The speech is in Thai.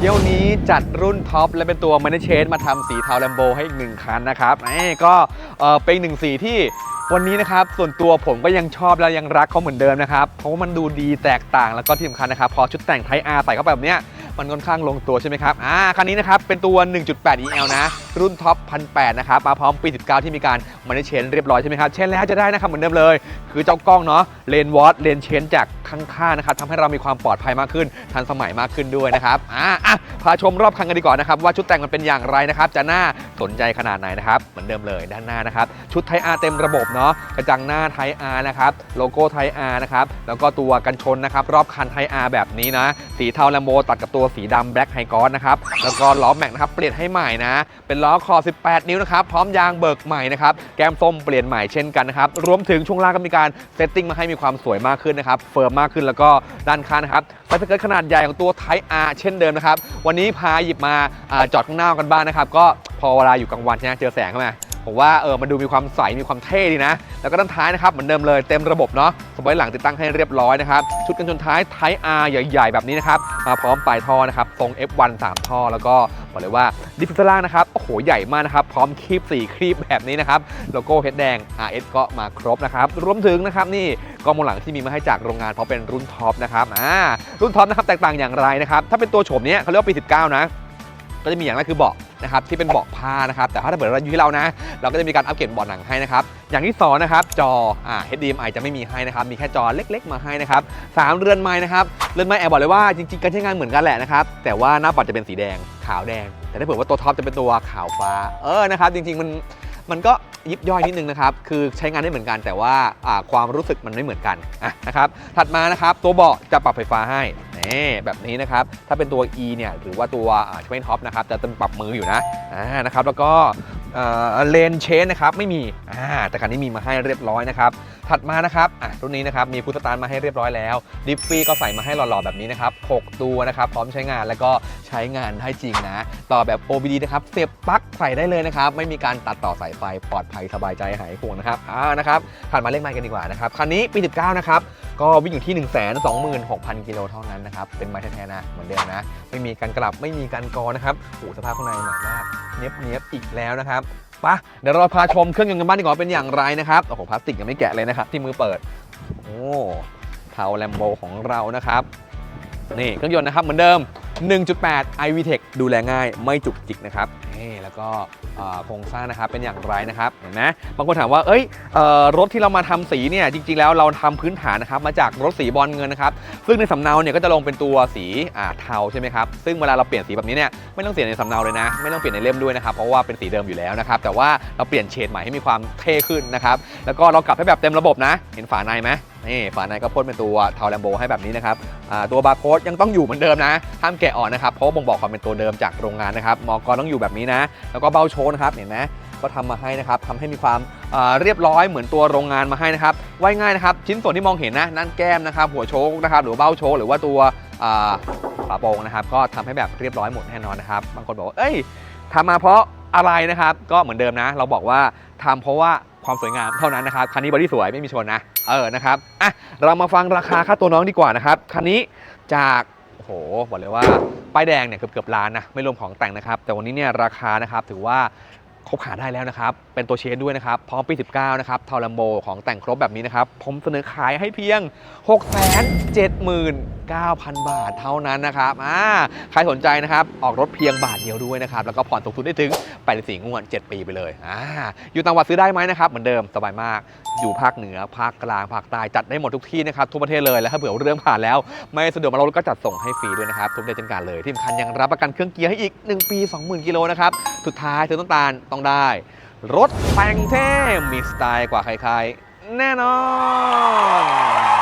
เที่ยวนี้จัดรุ่นท็อปและเป็นตัวมันเชนมาทำสีเทาแลมโบให้อีกหนึ่งคันนะครับนี่ก็เป็นหนึ่งสีที่วันนี้นะครับส่วนตัวผมก็ยังชอบและยังรักเขาเหมือนเดิมนะครับเพราะว่ามันดูดีแตกต่างแล้วก็ที่สำคัญนะครับพอชุดแต่งไทอาร์ใส่เข้าไปแบบเนี้ย มันค่อนข้างลงตัวใช่ไหมครับ อ่า คันนี้นะครับ เป็นตัว 1.8 EL นะ รุ่นท็อป1,800นะครับ มาพร้อมปี 19 ที่มีการมันได้เชนเรียบร้อยใช่ไหมครับ เชนแล้วจะได้นะครับเหมือนเดิมเลย คือเจ้ากล้องเนาะ เลนวอตเลนเชนจากข้างๆนะครับทำให้เรามีความปลอดภัยมากขึ้น ทันสมัยมากขึ้นด้วยนะครับ อ่าอะพาชมรอบคันกันดีกว่านะครับ ว่าชุดแต่งมันเป็นอย่างไรนะครับ จะน่าสนใจขนาดไหนนะครับ เหมือนเดิมเลยด้านหน้านะครับ ชุดไทอาร์เต็มระบบเนาะ กระจังหน้าไทอาร์นะครับ โลโก้ไทอาร์นะครับ แล้วก็ตัวกันชนนะครับ รอบคันไทอาร์แบบนี้นะ สีเทาแลมโบตัดกับตัวสีดำแบล็กไฮกอสนะครับ แล้วก็ล้อแม็กนะครับ เปลี่ยนให้ใหม่นะ เป็นล้อคอ 18 นิ้วนะครับ พร้อมยางเบิกใหม่นะครับ แก้มส้มเปลี่ยนใหม่เช่นกันนะครับ รวมถึงช่วงล่างก็มีการเซตติ้งมาให้มีความสวยมากขึ้นนะครับ เฟิร์มมากขึ้นแล้วก็ด้านข้างนะครับไฟสเกิร์ตขนาดใหญ่ของตัวไทอาร์เช่นเดิมนะครับ วันนี้พาหยิบมาอาจอดข้างหน้ากันบ้างนะครับ ก็พอเวลาอยู่กลางวันเนี่ยเจอแสงเข้ามา ผมว่าเออมันดูมีความใสมีความเท่ดีนะ แล้วก็ด้านท้ายนะครับเหมือนเดิมเลยเต็มระบบเนาะสปอยล์หลังติดตั้งให้เรียบร้อยนะครับชุดกันชนท้ายไทอาร์ใหญ่ ๆ แบบนี้นะครับมาพร้อมปลายท่อนะครับทรง F1 3 ท่อ แล้วก็บอกเลยว่าดิฟฟิวเซอร์ล่างนะครับโอ้โหใหญ่มากนะครับพร้อมคลิป4คลิปแบบนี้นะครับโลโก้เฮดแดง RS ก็มาครบนะครับรวมถึงนะครับนี่กล้องมองหลังที่มีมาให้จากโรงงานเพราะเป็นรุ่นท็อปนะครับอ่ารุ่นท็อปนะครับแตกต่างอย่างไรนะครับถ้าเป็นตัวโฉมเนี้ยเขาเรียกว่าปี19นะ ก็จะมีอย่างแรกคือเบาะนะครับที่เป็นเบาะผ้านะครับแต่ถ้าเกิดเราอยู่ที่เรานะ เราก็จะมีการอัปเกรดเบาะหนังให้นะครับอย่างที่สองนะครับจออ่า HDMI จะไม่มีให้นะครับมีแค่จอเล็ก ๆ มาให้นะครับสามเรือนไม้นะครับเรือนไม้แอบบอกเลยว่าจริงๆการใช้งานเหมือนกันแหละนะครับแต่ว่าหน้าปัดจะเป็นสีแดงขาวแดง แต่ถ้าเกิดว่าตัวท็อปจะเป็นตัวขาวฟ้าเออนะครับจริงๆมัน มันก็ยิบย่อยนิดนึงนะครับ คือใช้งานได้เหมือนกันแต่ว่าความรู้สึกมันไม่เหมือนกันะนะครับ ถัดมานะครับตัวเบาะจะปรับไฟฟ้าให้นี่แบบนี้นะครับ ถ้าเป็นตัว E เนี่ยหรือว่าตัวทเวนท็อปนะครับจะเป็นปรับมืออยู่นะนะครับ แล้วก็เลนเชนนะครับไม่มีแต่คันนี้มีมาให้เรียบร้อยนะครับ ถัดมานะครับอะรุ่นนี้นะครับมีพุทสตาร์ทมาให้เรียบร้อยแล้ว ดิฟฟี่ก็ใส่มาให้หล่อๆแบบนี้นะครับ 6 ตัวนะครับ พร้อมใช้งานแล้วก็ใช้งานได้จริงนะ ต่อแบบ OBD นะครับเสียบปลั๊กใส่ได้เลยนะครับ ไม่มีการตัดต่อสายไฟปลอดภัยสบายใจหายห่วงนะครับอ่านะครับถัดมาเลขไมล์กันดีกว่านะครับคันนี้ปี19นะครับก็วิ่งอยู่ที่ 1 2 6 0 0 0กิโลเท่านั้นนะครับเป็นไม้แท้ๆนะเหมือนเดิมนะไม่มีการกลับไม่มีการกอนะครับโอ้สภาพข้างในใหม่มากเนี้ยบเนี้ยบอีกแล้วนะครับ ปะเดี๋ยวเราพาชมเครื่องยนต์กันบ้างดีกว่าเป็นอย่างไรนะครับโอ้โหพลาสติกยังไม่แกะเลยนะครับ ที่มือเปิดโอ้เทาแลมโบของเรานะครับนี่เครื่องยนต์นะครับเหมือนเดิม 1.8 iVTech ดูแลง่ายไม่จุกจิกนะครับนี่แล้วก็โครงสร้างนะครับเป็นอย่างไรนะครับเห็นไหมบางคนถามว่าเอ้ยอรถที่เรามาทำสีเนี่ยจริงๆแล้วเราทำพื้นฐานนะครับมาจากรถสีบอลเงินนะครับซึ่งในสำเนาเนี่ยก็จะลงเป็นตัวสีเทาใช่ไหมครับซึ่งเวลาเราเปลี่ยนสีแบบนี้เนี่ยไม่ต้องเปลี่ยในสำเนาเลยนะ ไม่ต้องเปลี่ยนในเล่มด้วยนะครับเพราะว่าเป็นสีเดิมอยู่แล้วนะครับแต่ว่าเราเปลี่ยนเฉดใหม่ให้มีความเท่ขึ้นนะครับแล้วก็เรากลับให้แบบเต็มระบบนะ เห็นฝาในไหมนี่ฝาในก็พ่นเป็นตัวเทาแลมโบให้แบบนี้นะครับตัวบาร์โค้ดยังต้องอยู่เหมือนเดิมนะห้ามแกะออกนะครับเพราะบ่งบอกความเป็นตัวเดิมจากโรงงานนะครับมอกรต้องอยู่แบบนี้นะ แล้วก็เบ้าโชว์นะครับเห็นไหมก็ทำมาให้นะครับทำให้มีความอ่าเรียบร้อยเหมือนตัวโรงงานมาให้นะครับไว้ง่ายนะครับ ชิ้นส่วนที่มองเห็นนะนั่นแก้มนะครับ หัวโชคนะครับหรือเบ้าโชว์หรือว่าตัวฝาโปรงนะครับ ก็ทำให้แบบเรียบร้อยหมดแน่นอนนะครับ บางคนบอกว่าเอ้ยทำมาเพราะอะไรนะครับ ก็เหมือนเดิมนะ เราบอกว่าทำเพราะว่า ความสวยงามเท่านั้นนะครับ คันนี้บอดี้สวยไม่มีชนนะ เออนะครับ อะ เรามาฟังราคาค่าตัวน้องดีกว่านะครับ คันนี้จากโอ้โห บอกเลยว่า ป้ายแดงเนี่ยเกือบเกือบล้านนะ ไม่รวมของแต่งนะครับ แต่วันนี้เนี่ยราคานะครับถือว่าคบขาได้แล้วนะครับ เป็นตัวเชนด้วยนะครับ พร้อมปี 19 นะครับเทาลัมโบของแต่งครบแบบนี้นะครับ ผมเสนอขายให้เพียง 9,000 บาทเท่านั้นนะครับอ่าใครสนใจนะครับ ออกรถเพียงบาทเดียวด้วยนะครับ แล้วก็ผ่อนสูงสุดได้ถึง84งวด 7 ปีไปเลยอ่าอยู่ต่างจังหวัดซื้อได้ไหมนะครับเหมือนเดิมสบายมากอยู่ภาคเหนือภาคกลางภาคใต้จัดได้หมดทุกที่นะครับทุกประเทศเลยแล้วถ้าเผื่อเรื่องผ่านแล้ว ไม่สะดวกมาเราก็จัดส่งให้ฟรีด้วยนะครับทุกประเทศเช่นกันเลยที่สำคัญยังรับประกันเครื่องเกียร์ให้อีก 1 ปี 20,000กิโลนะครับสุดท้ายเธอต้องตาลต้องได้ รถแต่งเท่มีสไตล์กว่าใครๆแน่นอน